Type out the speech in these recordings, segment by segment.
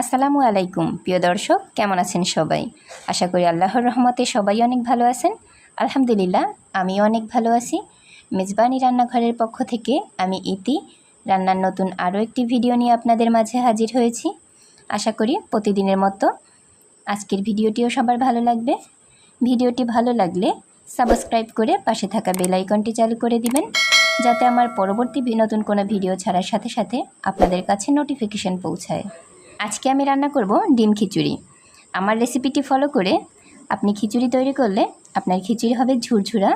আসসালামু আলাইকুম, প্রিয় দর্শক, কেমন আছেন সবাই? আশা করি আল্লাহর রহমতে সবাই অনেক ভালো আছেন। আলহামদুলিল্লাহ, আমিও অনেক ভালো আছি। মেজবানি রান্নাঘরের পক্ষ থেকে আমি ইতি, রান্নার নতুন আরও একটি ভিডিও নিয়ে আপনাদের মাঝে হাজির হয়েছি। আশা করি প্রতিদিনের মতো আজকের ভিডিওটিও সবার ভালো লাগবে। ভিডিওটি ভালো লাগলে সাবস্ক্রাইব করে পাশে থাকা বেল আইকনটি চালু করে দিবেন, যাতে আমার পরবর্তী নতুন কোনো ভিডিও ছাড়ার সাথে সাথে আপনাদের কাছে নোটিফিকেশন পৌঁছায়। আজকে আমি রান্না করব ডিম খিচুড়ি। আমার রেসিপিটি ফলো করে আপনি খিচুড়ি তৈরি করলে আপনার খিচুড়ি হবে ঝুরঝুরা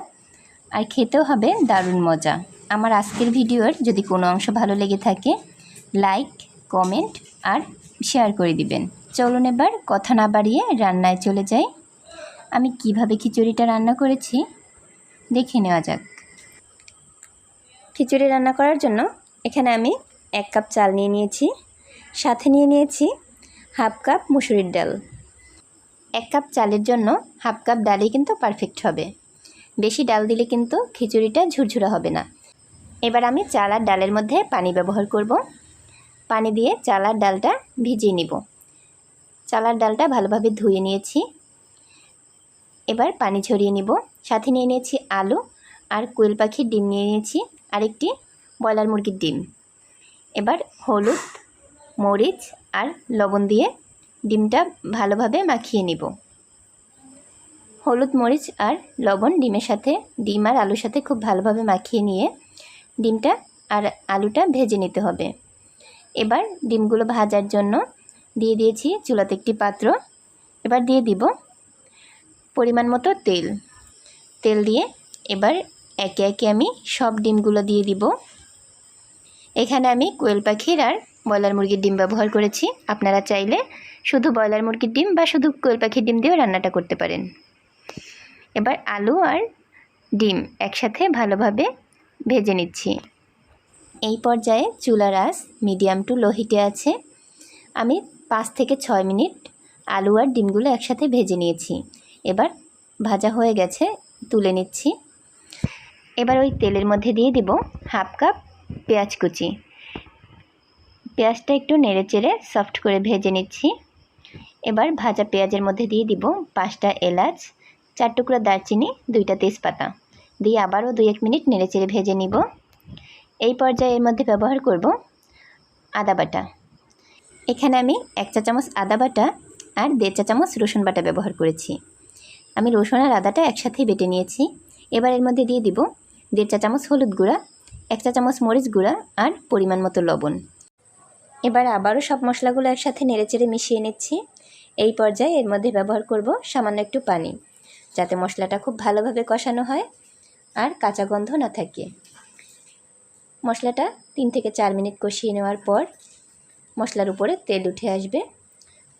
আর খেতেও হবে দারুণ মজা। আমার আজকের ভিডিওর যদি কোনো অংশ ভালো লেগে থাকে, লাইক, কমেন্ট আর শেয়ার করে দিবেন। চলুন এবার কথা না বাড়িয়ে রান্নায় চলে যাই। আমি কীভাবে খিচুড়িটা রান্না করেছি দেখে নেওয়া যাক। খিচুড়ি রান্না করার জন্য এখানে আমি এক কাপ চাল নিয়ে নিয়েছি। সাথে নিয়ে নিয়েছি হাফ কাপ মুসুরির ডাল। এক কাপ চালের জন্য হাফ কাপ ডালই কিন্তু পারফেক্ট হবে। বেশি ডাল দিলে কিন্তু খিচুড়িটা ঝুরঝুরা হবে না। এবার আমি চাল আর ডালের মধ্যে পানি ব্যবহার করব। পানি দিয়ে চাল আর ডালটা ভিজিয়ে নিব। চাল আর ডালটা ভালোভাবে ধুয়ে নিয়েছি। এবার পানি ঝরিয়ে নিব। সাথে নিয়ে নিয়েছি আলু আর কোয়েল পাখির ডিম নিয়ে নিয়েছি। আরেকটি ব্রয়লার মুরগির ডিম। এবার হলুদ মরিচ আর লবণ দিয়ে ডিমটা ভালোভাবে মাখিয়ে নিব। হলুদ মরিচ আর লবণ ডিমের সাথে, ডিম আর আলুর সাথে খুব ভালোভাবে মাখিয়ে নিয়ে ডিমটা আর আলুটা ভেজে নিতে হবে। এবার ডিমগুলো ভাজার জন্য দিয়ে দিয়েছি চুলাতে একটি পাত্র। এবার দিয়ে দিব পরিমাণ মতো তেল। তেল দিয়ে এবার একে একে আমি সব ডিমগুলো দিয়ে দিব। এখানে আমি কোয়েল পাখির আর ব্রয়লার মুরগির ডিম ব্যবহার করেছি। আপনারা চাইলে শুধু ব্রয়লার মুরগির ডিম বা শুধু কোয়েল পাখির ডিম দিয়েও রান্নাটা করতে পারেন। এবার আলু আর ডিম একসাথে ভালোভাবে ভেজে নিচ্ছি। এই পর্যায়ে চুলার আঁচ মিডিয়াম টু লো হিটে আছে। আমি পাঁচ থেকে ছয় মিনিট আলু আর ডিমগুলো একসাথে ভেজে নিয়েছি। এবার ভাজা হয়ে গেছে, তুলে নিচ্ছি। এবার ওই তেলের মধ্যে দিয়ে দিব হাফ কাপ পেঁয়াজ কুচি। পেঁয়াজটা একটু নেড়ে চেড়ে সফট করে ভেজে নিচ্ছি। এবার ভাজা পেঁয়াজের মধ্যে দিয়ে দিব পাঁচটা এলাচ, চার টুকরো দারচিনি, দুইটা তেজপাতা। দিয়ে আবারও দুই এক মিনিট নেড়ে চেড়ে ভেজে নিব। এই পর্যায়ে এর মধ্যে ব্যবহার করব আদা বাটা। এখানে আমি এক চা চামচ আদা বাটা আর দেড় চা চামচ রসুন বাটা ব্যবহার করেছি। আমি রসুন আর আদাটা একসাথেই বেটে নিয়েছি। এবার এর মধ্যে দিয়ে দিব দেড় চা চামচ হলুদ গুঁড়া, এক চা চামচ মরিচ গুঁড়া আর পরিমাণ মতো লবণ। এবার আবারও সব মশলাগুলো একসাথে নেড়েচেড়ে মিশিয়ে নিচ্ছি। এই পর্যায়ে এর মধ্যে ব্যবহার করব সামান্য একটু পানি, যাতে মশলাটা খুব ভালোভাবে কষানো হয় আর কাঁচা গন্ধ না থাকে। মশলাটা তিন থেকে চার মিনিট কষিয়ে নেওয়ার পর মশলার উপরে তেল উঠে আসবে।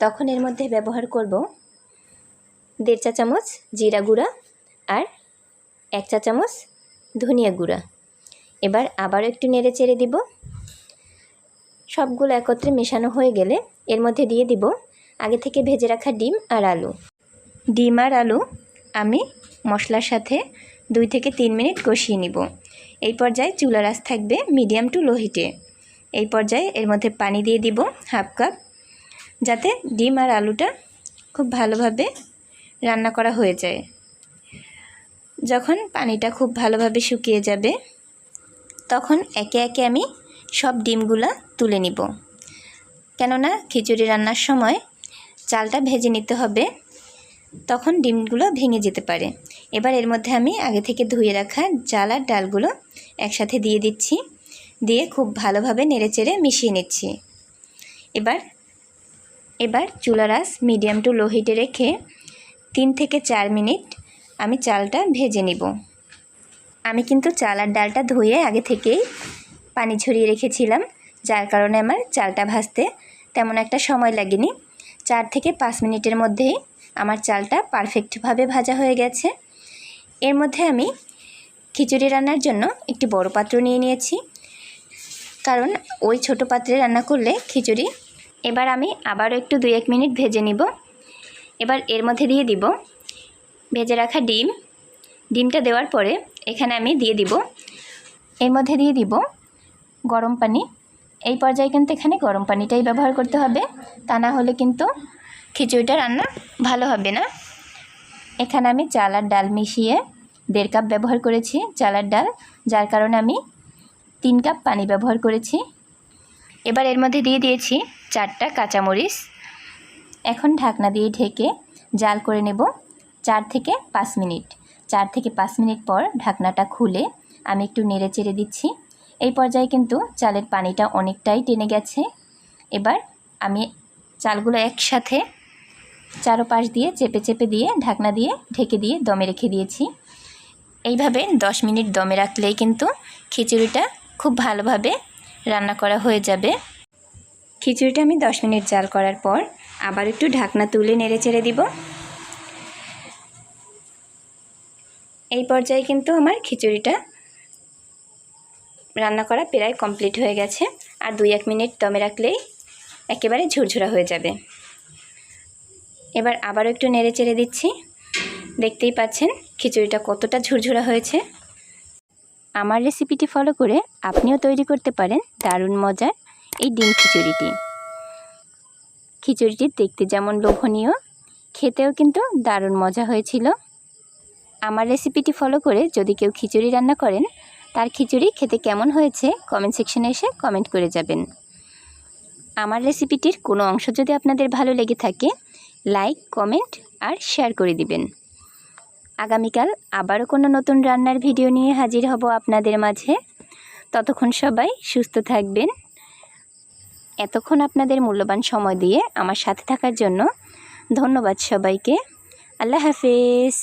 তখন এর মধ্যে ব্যবহার করব দেড় চা চামচ জিরা গুঁড়া আর এক চা চামচ ধনিয়া গুঁড়া। এবার আবারও একটু নেড়ে চেড়ে দিব। সবগুলো একত্রে মেশানো হয়ে গেলে এর মধ্যে দিয়ে দিব আগে থেকে ভেজে রাখা ডিম আর আলু। ডিম আর আলু আমি মশলার সাথে দুই থেকে তিন মিনিট কষিয়ে নিব। এই পর্যায়ে চুলার আঁচ থাকবে মিডিয়াম টু লো হিটে। এই পর্যায়ে এর মধ্যে পানি দিয়ে দিব হাফ কাপ যাতে ডিম আর আলুটা খুব ভালোভাবে রান্না করা হয়ে যায়। যখন পানিটা খুব ভালোভাবে শুকিয়ে যাবে, তখন একে একে আমি সব ডিমগুলা তুলে নিব। কেননা খিচুড়ি রান্নার সময় চালটা ভেজে নিতে হবে, তখন ডিমগুলো ভেঙে যেতে পারে। এবার এর মধ্যে আমি আগে থেকে ধুয়ে রাখা চাল আর ডালগুলো একসাথে দিয়ে দিচ্ছি, দিয়ে খুব ভালোভাবে নেড়েচেড়ে মিশিয়ে নিচ্ছি। এবার এবার চুলার আঁচ মিডিয়াম টু লো হিটে রেখে তিন থেকে চার মিনিট আমি চালটা ভেজে নিব। আমি কিন্তু চাল আর ডালটা ধুয়ে আগে থেকেই পানি ঝরিয়ে রেখেছিলাম, যার কারণে আমার চালটা ভাজতে তেমন একটা সময় লাগেনি। চার থেকে পাঁচ মিনিটের মধ্যেই আমার চালটা পারফেক্টভাবে ভাজা হয়ে গেছে। এর মধ্যে আমি খিচুড়ি রান্নার জন্য একটি বড় পাত্র নিয়ে নিয়েছি। কারণ ওই ছোট পাত্রে রান্না করলে খিচুড়ি এবার আমি আবারও একটু দুই এক মিনিট ভেজে নিব। এবার এর মধ্যে দিয়ে দিব ভেজে রাখা ডিম। ডিমটা দেওয়ার পরে এখানে আমি দিয়ে দিব। এর মধ্যে দিয়ে দিব গরম পানি। এই পর্যায়ে কিন্তু এখানে গরম পানিটাই ব্যবহার করতে হবে। তা না হলে কিন্তু খিচুড়িটা রান্না ভালো হবে না। এখানে আমি চাল আর ডাল মিশিয়ে দেড় কাপ ব্যবহার করেছি, চাল আর ডাল, যার কারণে আমি তিন কাপ পানি ব্যবহার করেছি। এবার এর মধ্যে দিয়ে দিয়েছি চারটা কাঁচামরিচ। এখন ঢাকনা দিয়ে ঢেকে জাল করে নেব চার থেকে পাঁচ মিনিট। চার থেকে পাঁচ মিনিট পর ঢাকনাটা খুলে আমি একটু নেড়ে চেড়ে দিচ্ছি। এই পর্যায়ে কিন্তু চালের পানিটা অনেকটাই টেনে গেছে। এবার আমি চালগুলো একসাথে চারোপাশ দিয়ে চেপে চেপে দিয়ে ঢাকনা দিয়ে ঢেকে দিয়ে দমে রেখে দিয়েছি। এইভাবে দশ মিনিট দমে রাখলেই কিন্তু খিচুড়িটা খুব ভালোভাবে রান্না করা হয়ে যাবে। খিচুড়িটা আমি দশ মিনিট জাল করার পর আবার একটু ঢাকনা তুলে নেড়ে চেড়ে দিব। এই পর্যায়ে কিন্তু আমার খিচুড়িটা রান্না করা প্রায় কমপ্লিট হয়ে গেছে। আর দুই এক মিনিট দমে রাখলেই একেবারে ঝুরঝুরা হয়ে যাবে। এবার আবারও একটু নেড়ে চেড়ে দিচ্ছি। দেখতেই পাচ্ছেন খিচুড়িটা কতটা ঝুরঝুরা হয়েছে। আমার রেসিপিটি ফলো করে আপনিও তৈরি করতে পারেন দারুণ মজার এই ডিম খিচুড়িটি। খিচুড়িটি দেখতে যেমন লোভনীয়, খেতেও কিন্তু দারুণ মজা হয়েছিল। আমার রেসিপিটি ফলো করে যদি কেউ খিচুড়ি রান্না করেন তার খিচুড়ি খেতে কেমন হয়েছে কমেন্ট সেকশনে এসে কমেন্ট করে যাবেন। আমার রেসিপিটির কোনো অংশ যদি আপনাদের ভালো লেগে থাকে লাইক কমেন্ট আর শেয়ার করে দিবেন। আগামীকাল আবারও কোনো নতুন রান্নার ভিডিও নিয়ে হাজির হব আপনাদের মাঝে। ততক্ষণ সবাই সুস্থ থাকবেন। এতক্ষণ আপনাদের মূল্যবান সময় দিয়ে আমার সাথে থাকার জন্য ধন্যবাদ সবাইকে। আল্লাহ হাফেজ।